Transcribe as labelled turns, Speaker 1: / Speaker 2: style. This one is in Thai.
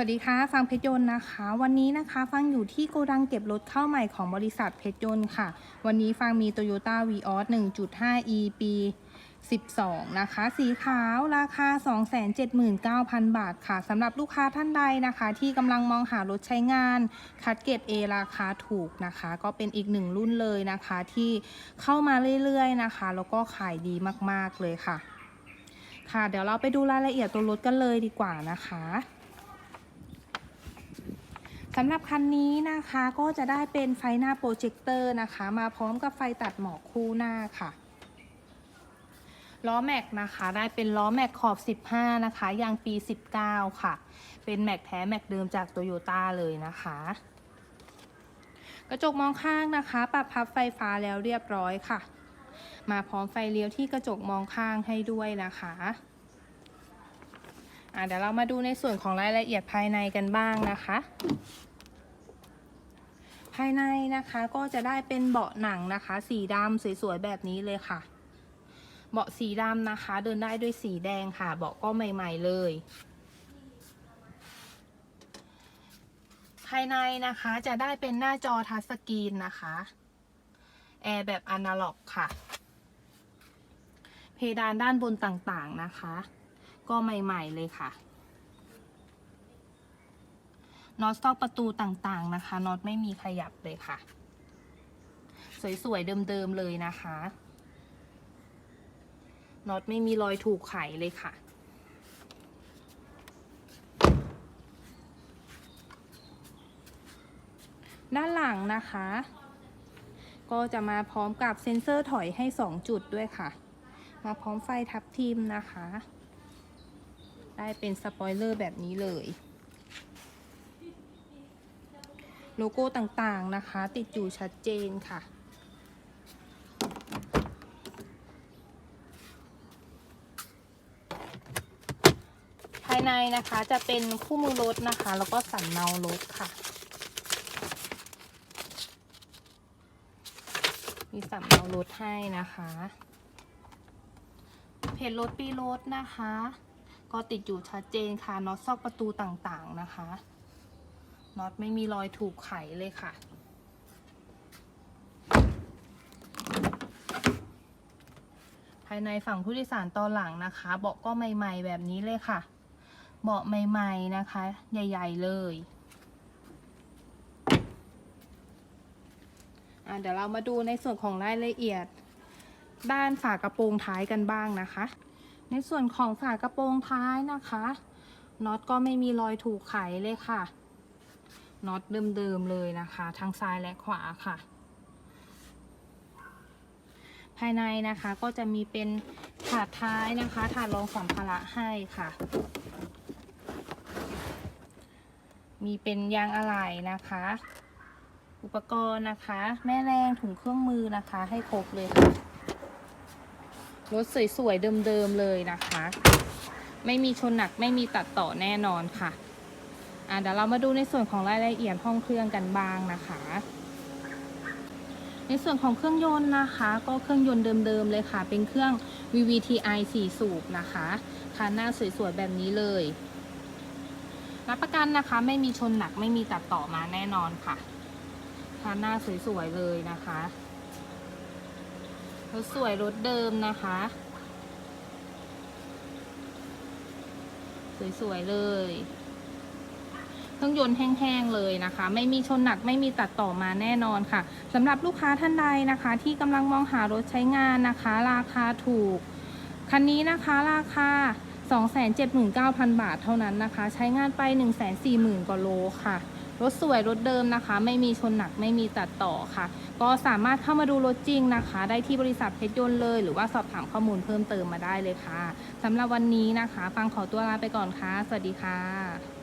Speaker 1: สวัสดีค่ะฟังเพชรยนต์นะคะ วันนี้นะคะฟังอยู่ที่โกดังเก็บรถเข้าใหม่ของบริษัทเพชรยนต์ค่ะ วันนี้ฟังมี Toyota v ีออส1.5 e ปี 12 นะคะ สีขาวราคา 279,000 บาทค่ะสำหรับลูกค้าท่านใดนะคะ ที่กำลังมองหารถใช้งาน คัดเกรด A ราคาถูกนะคะ ก็เป็นอีกหนึ่งรุ่นเลยนะคะ ที่เข้ามาเรื่อยๆนะคะ แล้วก็ขายดีมากๆเลยค่ะ ค่ะ เดี๋ยวเราไปดูรายละเอียดตัวรถกันเลยดีกว่านะคะ สำหรับคันนี้นะคะก็จะได้เป็นไฟหน้าโปรเจคเตอร์นะคะ มาพร้อมกับไฟตัดหมอกคู่หน้าค่ะล้อแม็กนะคะได้เป็นล้อแม็กขอบ 15 นะคะ ยางปี 19 ค่ะ เป็นแม็กแท้แม็กเดิมจากโตโยต้าเลยนะคะ กระจกมองข้างนะคะ ปรับพับไฟฟ้าแล้วเรียบร้อยค่ะ มาพร้อมไฟเลี้ยวที่กระจกมองข้างให้ด้วยนะคะะเดี๋ยวเรามาดูในส่วนของรายละเอียดภายในกันบ้างนะคะ ภายในนะคะก็จะได้เป็นเบาะหนังนะคะ สีดำสวยๆแบบนี้เลยค่ะ เบาะสีดำนะคะ เดินได้ด้วยสีแดงค่ะ เบาะก็ใหม่ ๆ เลย ภายในนะคะจะได้เป็นหน้าจอทัชสกรีนนะคะแอร์แบบอนาล็อกค่ะ เพดานด้านบนต่างๆนะคะ ก็ใหม่ ๆ เลยค่ะ น็อตซอกประตูต่างๆนะคะน็อตไม่มีขยับเลยค่ะ สวย ๆ เดิม ๆ เลยนะคะน็อตไม่มีรอยถูกไขเลยค่ะ ด้านหลังนะคะ ก็จะมาพร้อมกับเซ็นเซอร์ถอยให้ 2 จุดด้วยค่ะ มาพร้อมไฟทับทิมนะคะ ได้เป็นสปอยเลอร์แบบนี้เลย โลโก้ต่างๆนะคะ ติดอยู่ชัดเจนค่ะ ภายในนะคะจะเป็นคู่มือรถนะคะ แล้วก็สันเนารถค่ะ มีสันเนารถให้นะคะเพจรถปีรถนะคะ ก็ติดอยู่ชัดเจนค่ะน็อตซอกประตูต่างๆนะคะ น็อตไม่มีรอยถูกไขเลยค่ะ ภายในฝั่งผู้โดยสารตอนหลังนะคะ เบาะก็ใหม่ๆแบบนี้เลยค่ะ เบาะใหม่ๆนะคะ ใหญ่ ๆ เลยอะเดี๋ยวเรามาดูในส่วนของรายละเอียด ด้านฝากระโปรงท้ายกันบ้างนะคะ ในส่วนของฝากระโปรงท้ายนะคะน็อตก็ไม่มีรอยถูกไขเลยค่ะ น็อตเดิมๆเลยนะคะ ทั้งซ้ายและขวาค่ะ ภายในนะคะก็จะมีเป็นถาดท้ายนะคะถาดรองสัมภาระให้ค่ะ มีเป็นยางอะไหล่นะคะ อุปกรณ์นะคะ แม่แรงถุงเครื่องมือนะคะให้ครบเลยค่ะรถสวยๆเดิมๆเลยนะคะ ไม่มีชนหนักไม่มีตัดต่อแน่นอนค่ะ อะเดี๋ยวเรามาดูในส่วนของรายละเอียดห้องเครื่องกันบ้างนะคะ ในส่วนของเครื่องยนต์นะคะ ก็เครื่องยนต์เดิมๆเลยค่ะ เป็นเครื่อง VVTi 4 สูบนะคะคันหน้าสวยๆแบบนี้เลยรับประกันนะคะ ไม่มีชนหนักไม่มีตัดต่อมาแน่นอนค่ะคันหน้าสวยๆเลยนะคะรถสวยรถเดิมนะคะ สวยๆเลย เครื่องยนต์แห้งๆเลยนะคะ ไม่มีชนหนักไม่มีตัดต่อมาแน่นอนค่ะสำหรับลูกค้าท่านใดนะคะ ที่กำลังมองหารถใช้งานนะคะ ราคาถูก คันนี้นะคะราคา 279,000 บาทเท่านั้นนะคะ ใช้งานไป 140,000กว่าโลค่ะรถสวยรถเดิมนะคะ ไม่มีชนหนักไม่มีตัดต่อค่ะ ก็สามารถเข้ามาดูรถจริงนะคะ ได้ที่บริษัทเพชรยนต์เลย หรือว่าสอบถามข้อมูลเพิ่มเติมมาได้เลยค่ะสำหรับวันนี้นะคะ ฟังขอตัวลาไปก่อนค่ะ สวัสดีค่ะ